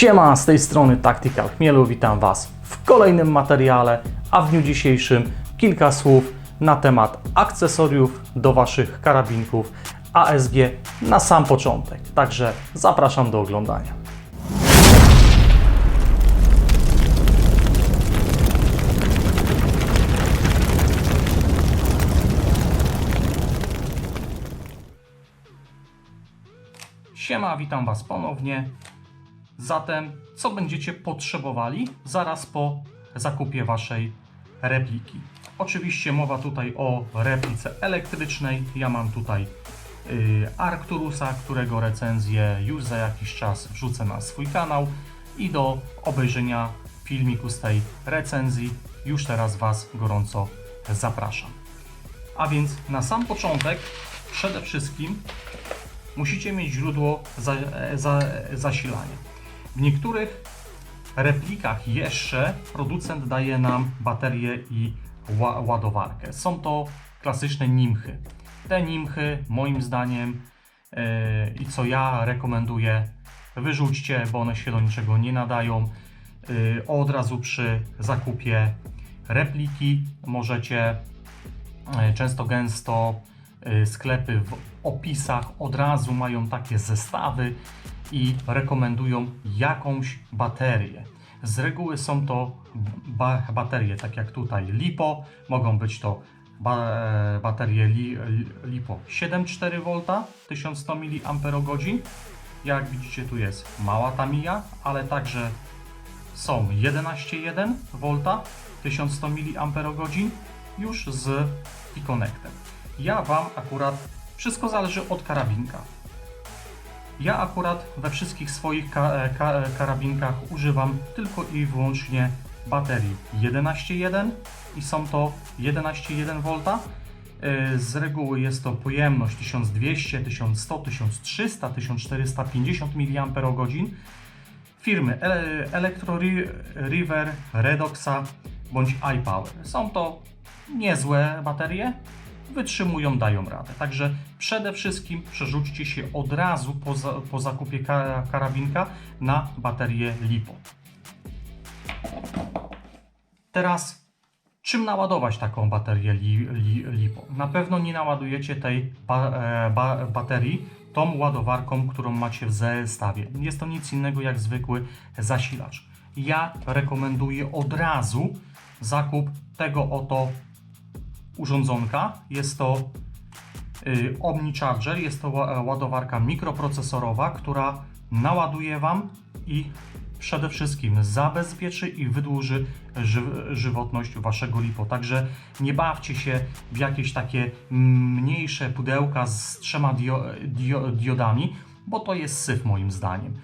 Siema, z tej strony Tactical Chmielu, witam Was w kolejnym materiale, a w dniu dzisiejszym kilka słów na temat akcesoriów do Waszych karabinków ASG na sam początek. Także zapraszam do oglądania. Siema, witam Was ponownie. Zatem, co będziecie potrzebowali zaraz po zakupie Waszej repliki? Oczywiście mowa tutaj o replice elektrycznej. Ja mam tutaj y, Arcturusa, którego recenzję już za jakiś czas wrzucę na swój kanał i do obejrzenia filmiku z tej recenzji już teraz Was gorąco zapraszam. A więc na sam początek przede wszystkim musicie mieć źródło za, za, zasilania. W niektórych replikach jeszcze producent daje nam baterię i ła, ładowarkę. Są to klasyczne nimchy. Te nimchy, moim zdaniem, yy, i co ja rekomenduję, wyrzućcie, bo one się do niczego nie nadają. Yy, od razu przy zakupie repliki możecie yy, często gęsto sklepy w opisach od razu mają takie zestawy i rekomendują jakąś baterię. Z reguły są to ba baterie, tak jak tutaj LiPo, mogą być to ba e, baterie li li LiPo 7,4V 1100 mAh. Jak widzicie tu jest mała Tamiya, ale także są 11,1 V 1100 mAh już z T-Connectem. Ja Wam akurat wszystko zależy od karabinka. Ja akurat we wszystkich swoich ka ka karabinkach używam tylko i wyłącznie baterii 11,1 i są to 11,1 V. Z reguły jest to pojemność 1200, 1100, 1300, 1450 mAh firmy Ele- Electro Ri- River, Redoxa bądź iPower. Są to niezłe baterie, wytrzymują, dają radę. Także przede wszystkim przerzućcie się od razu po, za, po zakupie ka, karabinka na baterię LiPo. Teraz czym naładować taką baterię li, li, LiPo? Na pewno nie naładujecie tej ba, e, ba, baterii tą ładowarką, którą macie w zestawie. Jest to nic innego jak zwykły zasilacz. Ja rekomenduję od razu zakup tego oto urządzonka. Jest to y, Omni Charger, jest to ła- ładowarka mikroprocesorowa, która naładuje Wam i przede wszystkim zabezpieczy i wydłuży ży żywotność Waszego LiPo. Także nie bawcie się w jakieś takie mniejsze pudełka z trzema dio dio diodami, bo to jest syf moim zdaniem.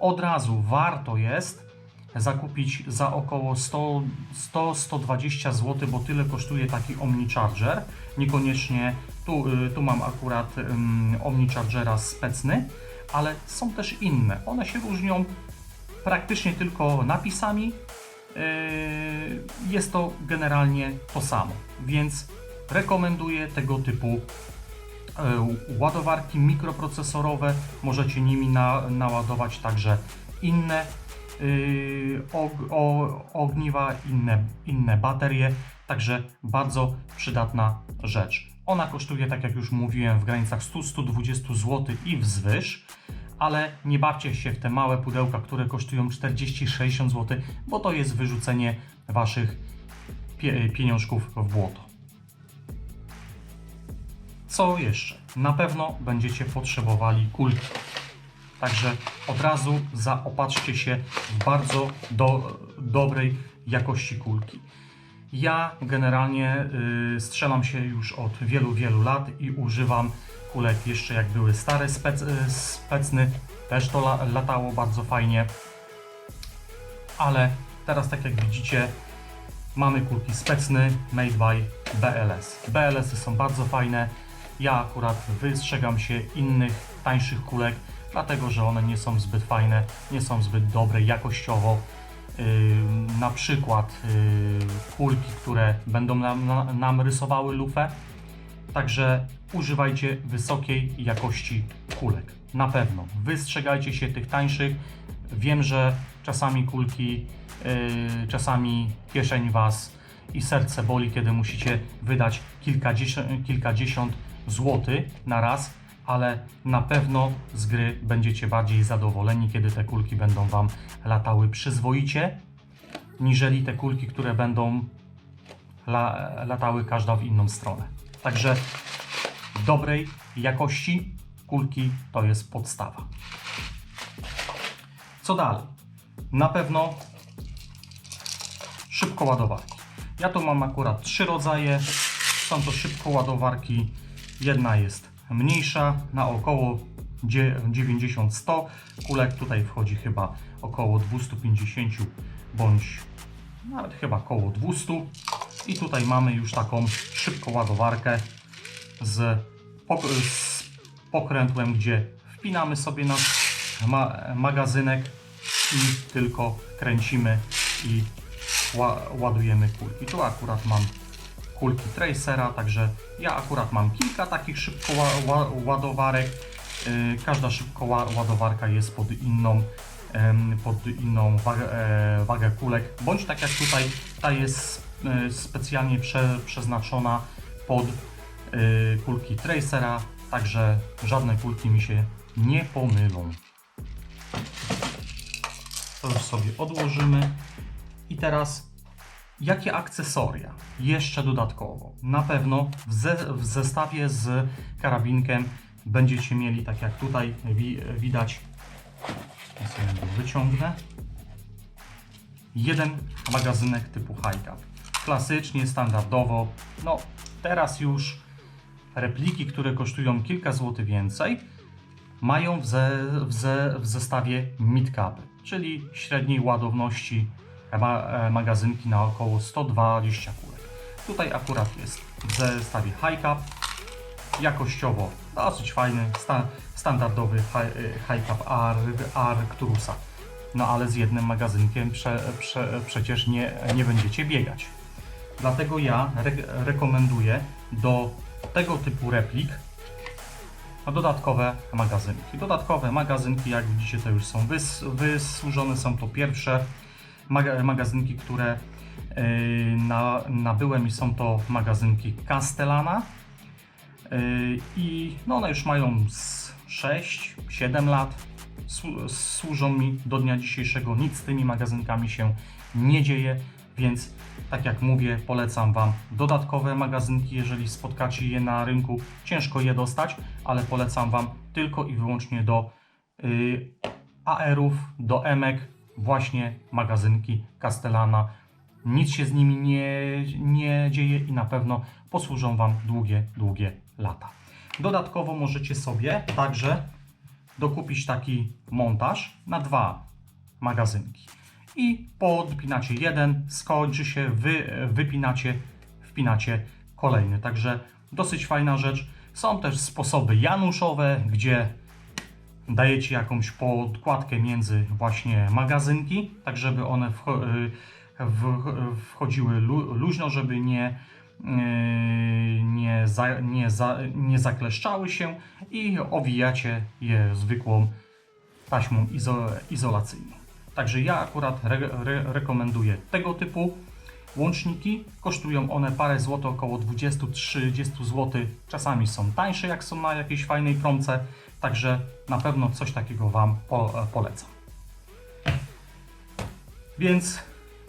Od razu warto jest zakupić za około 100-120 zł, bo tyle kosztuje taki Omni Charger. Niekoniecznie tu, y, tu mam akurat um, Omni Chargera specny, ale są też inne. One się różnią praktycznie tylko napisami. Yy, Jest to generalnie to samo, więc rekomenduję tego typu yy, ładowarki mikroprocesorowe. Możecie nimi na, naładować także inne og, o, ogniwa, inne, inne baterie, także bardzo przydatna rzecz. Ona kosztuje, tak jak już mówiłem, w granicach 100-120 zł i wzwyż, ale nie bawcie się w te małe pudełka, które kosztują 40-60 zł, bo to jest wyrzucenie Waszych pie, pieniążków w błoto. Co jeszcze? Na pewno będziecie potrzebowali kulki. Także od razu zaopatrzcie się w bardzo do, dobrej jakości kulki. Ja generalnie y, strzelam się już od wielu, wielu lat i używam kulek jeszcze jak były stare spec, y, specny. Też to la, latało bardzo fajnie. Ale teraz tak jak widzicie mamy kulki specny made by BLS. BLS-y są bardzo fajne. Ja akurat wystrzegam się innych tańszych kulek, dlatego że one nie są zbyt fajne, nie są zbyt dobre jakościowo. Yy, na przykład yy, kulki, które będą nam, na, nam rysowały lufę, Także używajcie wysokiej jakości kulek. Na pewno. Wystrzegajcie się tych tańszych. Wiem, że czasami kulki, yy, czasami kieszeń Was i serce boli, kiedy musicie wydać kilkadziesiąt, kilkadziesiąt złotych na raz, ale na pewno z gry będziecie bardziej zadowoleni, kiedy te kulki będą Wam latały przyzwoicie, niżeli te kulki, które będą la, latały każda w inną stronę. Także dobrej jakości kulki to jest podstawa. Co dalej? Na pewno szybkoładowarki. Ja tu mam akurat trzy rodzaje. Są to szybkoładowarki. Jedna jest mniejsza, na około 90-100 kulek. Tutaj wchodzi chyba około 250 bądź nawet chyba około 200. I tutaj mamy już taką szybkoładowarkę z, pok- z pokrętłem, gdzie wpinamy sobie nasz ma- magazynek i tylko kręcimy i ła- ładujemy kulki. Tu akurat mam kulki Tracera, także ja akurat mam kilka takich szybko ła- ła- ładowarek. Yy, Każda szybko ła- ładowarka jest pod inną, pod inną wagę, e, wagę kulek, bądź tak jak tutaj, ta jest e, specjalnie prze, przeznaczona pod e, kulki Tracera, także żadne kulki mi się nie pomylą. To już sobie odłożymy. I teraz, jakie akcesoria jeszcze dodatkowo? Na pewno w, ze, w zestawie z karabinkiem będziecie mieli, tak jak tutaj wi, widać, ja sobie go wyciągnę, jeden magazynek typu cap. Klasycznie, standardowo. No, teraz już repliki, które kosztują kilka złotych więcej, mają w, ze, w, ze, w zestawie mid-capy, czyli średniej ładowności magazynki na około 120 kulek. Tutaj akurat jest w zestawie high cap, jakościowo dosyć fajny, sta, standardowy hi- e, high cap Ar, Arcturusa. No ale z jednym magazynkiem prze, prze, przecież nie, nie będziecie biegać. Dlatego ja re, rekomenduję do tego typu replik dodatkowe magazynki. Dodatkowe magazynki, jak widzicie, to już są wys, wysłużone, są to pierwsze magazynki, które na, nabyłem i są to magazynki Castellana. Yy, I no, one już mają z 6-7 lat. Słu- Służą mi do dnia dzisiejszego. Nic z tymi magazynkami się nie dzieje, więc tak jak mówię, polecam Wam dodatkowe magazynki, jeżeli spotkacie je na rynku. Ciężko je dostać, ale polecam Wam tylko i wyłącznie do y, AR-ów, do emek, właśnie magazynki Castellana. Nic się z nimi nie, nie dzieje i na pewno posłużą Wam długie, długie lata. Dodatkowo możecie sobie także dokupić taki montaż na dwa magazynki. I podpinacie jeden, skończy się, wy, wypinacie, wpinacie kolejny. Także dosyć fajna rzecz. Są też sposoby januszowe, gdzie dajecie jakąś podkładkę między właśnie magazynki, tak żeby one y, wchodziły lu- luźno, żeby nie, y, nie, za, nie, za, nie zakleszczały się i owijacie je zwykłą taśmą izo, izolacyjną. Także ja akurat re, re, rekomenduję tego typu łączniki. Kosztują one parę złotych, około 20-30 zł. Czasami są tańsze, jak są na jakiejś fajnej promce. Także na pewno coś takiego Wam po, polecam. Więc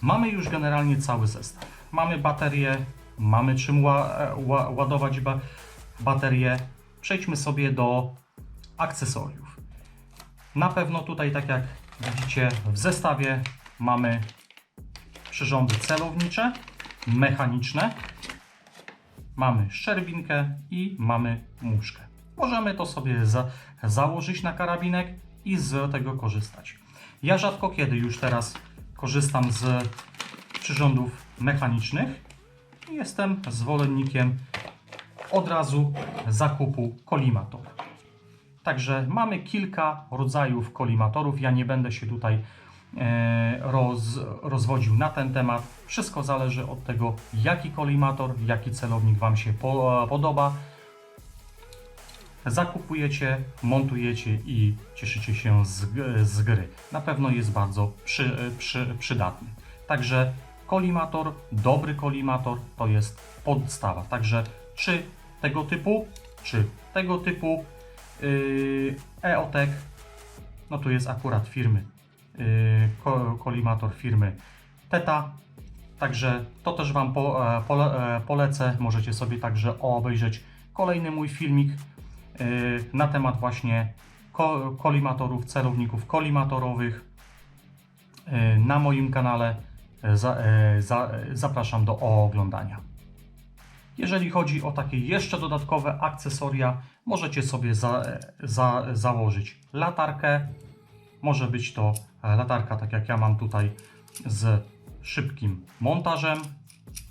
mamy już generalnie cały zestaw. Mamy baterię, mamy czym ła, ładować ba, baterię. Przejdźmy sobie do akcesoriów. Na pewno tutaj, tak jak widzicie w zestawie, mamy przyrządy celownicze, mechaniczne, mamy szczerbinkę i mamy muszkę. Możemy to sobie za założyć na karabinek i z tego korzystać. Ja rzadko kiedy już teraz korzystam z przyrządów mechanicznych jestem zwolennikiem od razu zakupu kolimatora. Także mamy kilka rodzajów kolimatorów. Ja nie będę się tutaj e, roz, rozwodził na ten temat. Wszystko zależy od tego, jaki kolimator, jaki celownik Wam się po, podoba. Zakupujecie, montujecie i cieszycie się z, z gry. Na pewno jest bardzo przy, przy, przydatny. Także kolimator, dobry kolimator to jest podstawa. Także czy tego typu, czy tego typu yy, EOTech, no tu jest akurat firmy, yy, ko, kolimator firmy Teta. Także to też Wam po, e, pole, e, polecę. Możecie sobie także obejrzeć kolejny mój filmik na temat właśnie ko, kolimatorów, celowników kolimatorowych yy, na moim kanale. Za, zapraszam do oglądania. Jeżeli chodzi o takie jeszcze dodatkowe akcesoria, możecie sobie za, za, założyć latarkę. Może być to e, latarka, tak jak ja mam tutaj, z szybkim montażem,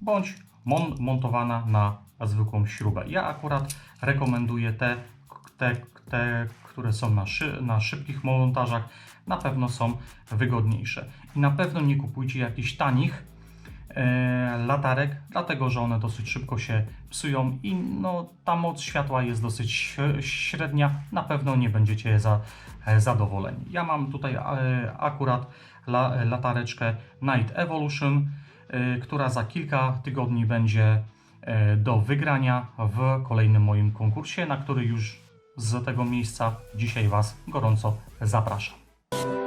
bądź mon, montowana na zwykłą śrubę. Ja akurat rekomenduję te, te, te które są na, szy, na szybkich montażach, na pewno są wygodniejsze. I na pewno nie kupujcie jakichś tanich e, latarek, dlatego że one dosyć szybko się psują i no, ta moc światła jest dosyć śre- średnia. Na pewno nie będziecie za, e, zadowoleni. Ja mam tutaj e, akurat la, latareczkę Night Evolution, e, która za kilka tygodni będzie do wygrania w kolejnym moim konkursie, na który już z tego miejsca dzisiaj Was gorąco zapraszam.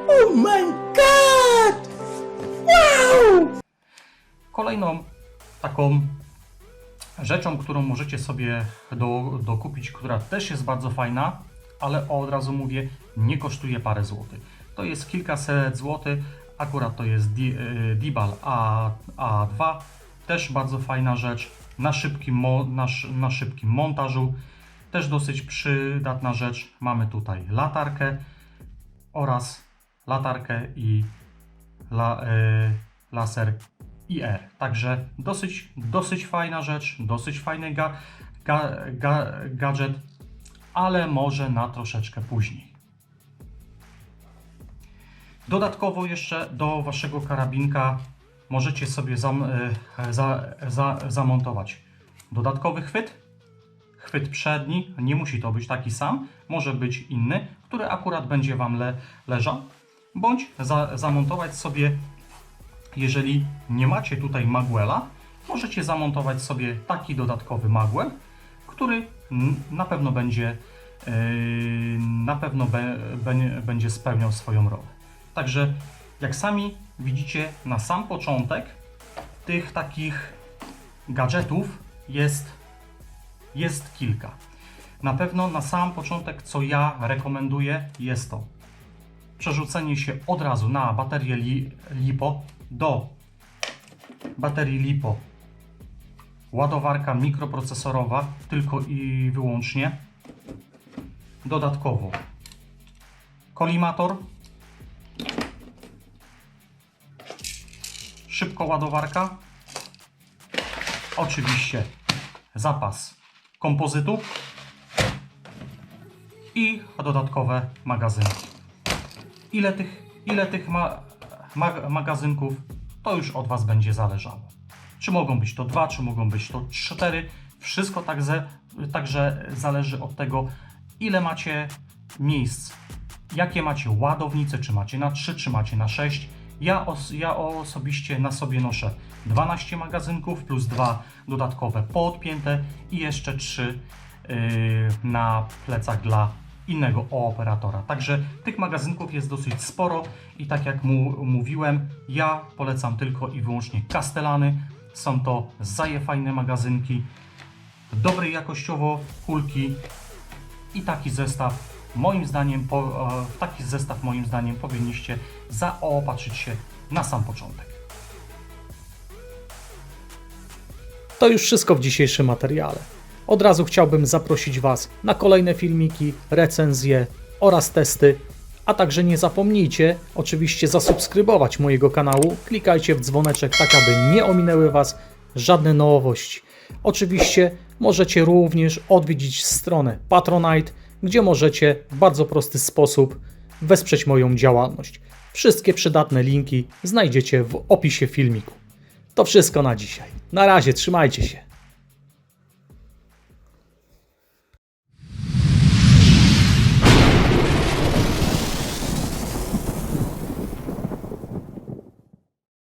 Oh my god! Wow! Kolejną taką rzeczą, którą możecie sobie do, dokupić, która też jest bardzo fajna, ale od razu mówię, nie kosztuje parę złotych. To jest kilkaset złotych, akurat to jest Di- y, Dibal A, A2, też bardzo fajna rzecz, na szybkim, na, na szybkim montażu, też dosyć przydatna rzecz. Mamy tutaj latarkę oraz latarkę i la, y, laser IR. Także dosyć, dosyć fajna rzecz, dosyć fajny ga, ga, ga, gadżet, ale może na troszeczkę później. Dodatkowo jeszcze do waszego karabinka możecie sobie zam, e, za, za, zamontować dodatkowy chwyt, chwyt przedni, nie musi to być taki sam, może być inny, który akurat będzie Wam le, leżał, bądź za, zamontować sobie, jeżeli nie macie tutaj magwela, możecie zamontować sobie taki dodatkowy magwel, który na pewno będzie yy, na pewno be, be, będzie spełniał swoją rolę. Także jak sami widzicie na sam początek tych takich gadżetów jest jest kilka. Na pewno na sam początek, co ja rekomenduję, jest to przerzucenie się od razu na baterię li, LiPo do baterii LiPo. Ładowarka mikroprocesorowa tylko i wyłącznie. Dodatkowo kolimator, szybko ładowarka, oczywiście zapas kompozytu i dodatkowe magazynki. Ile tych, ile tych ma, ma, magazynków, to już od Was będzie zależało. Czy mogą być to dwa, czy mogą być to cztery. Wszystko także, także zależy od tego, ile macie miejsc, jakie macie ładownice, czy macie na 3, czy macie na 6. Ja, os, ja osobiście na sobie noszę 12 magazynków plus dwa dodatkowe poodpięte i jeszcze 3 yy, na plecach dla innego operatora. Także tych magazynków jest dosyć sporo i tak jak mu mówiłem, ja polecam tylko i wyłącznie Castellany. Są to zaje fajne magazynki, dobrej jakościowo kulki i taki zestaw moim zdaniem, po, e, w taki zestaw moim zdaniem powinniście zaopatrzyć się na sam początek. To już wszystko w dzisiejszym materiale. Od razu chciałbym zaprosić Was na kolejne filmiki, recenzje oraz testy. A także nie zapomnijcie oczywiście zasubskrybować mojego kanału. Klikajcie w dzwoneczek, tak aby nie ominęły Was żadne nowości. Oczywiście możecie również odwiedzić stronę Patronite, gdzie możecie w bardzo prosty sposób wesprzeć moją działalność. Wszystkie przydatne linki znajdziecie w opisie filmiku. To wszystko na dzisiaj. Na razie, trzymajcie się.